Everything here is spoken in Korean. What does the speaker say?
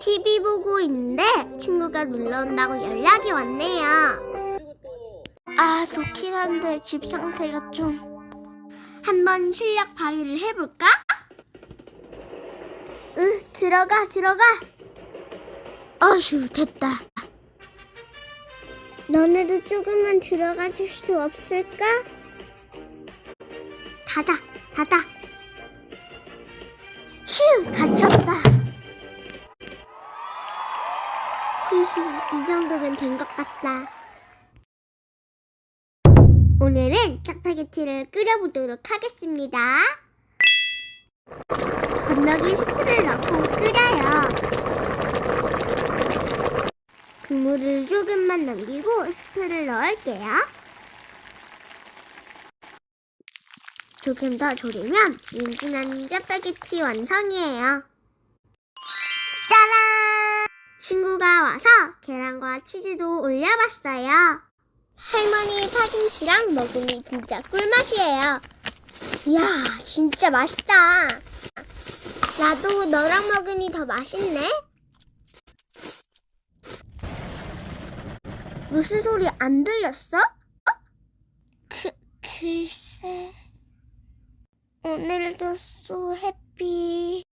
TV 보고 있는데 친구가 놀러 온다고 연락이 왔네요. 아, 좋긴 한데 집 상태가 좀. 한번 실력 발휘를 해볼까? 응, 들어가, 들어가. 어휴, 됐다. 너네도 조금만 들어가 줄 수 없을까? 닫아, 닫아. 히히, 이 정도면 된 것 같다. 오늘은 짜파게티를 끓여보도록 하겠습니다. 건더기 스프를 넣고 끓여요. 국물을 조금만 남기고 스프를 넣을게요. 조금 더 졸이면 윤진한 짜파게티 완성이에요. 친구가 와서 계란과 치즈도 올려봤어요. 할머니 파김치랑 먹으니 진짜 꿀맛이에요. 이야, 진짜 맛있다. 나도 너랑 먹으니 더 맛있네. 무슨 소리 안 들렸어? 어? 그, 글쎄. 오늘도 so happy.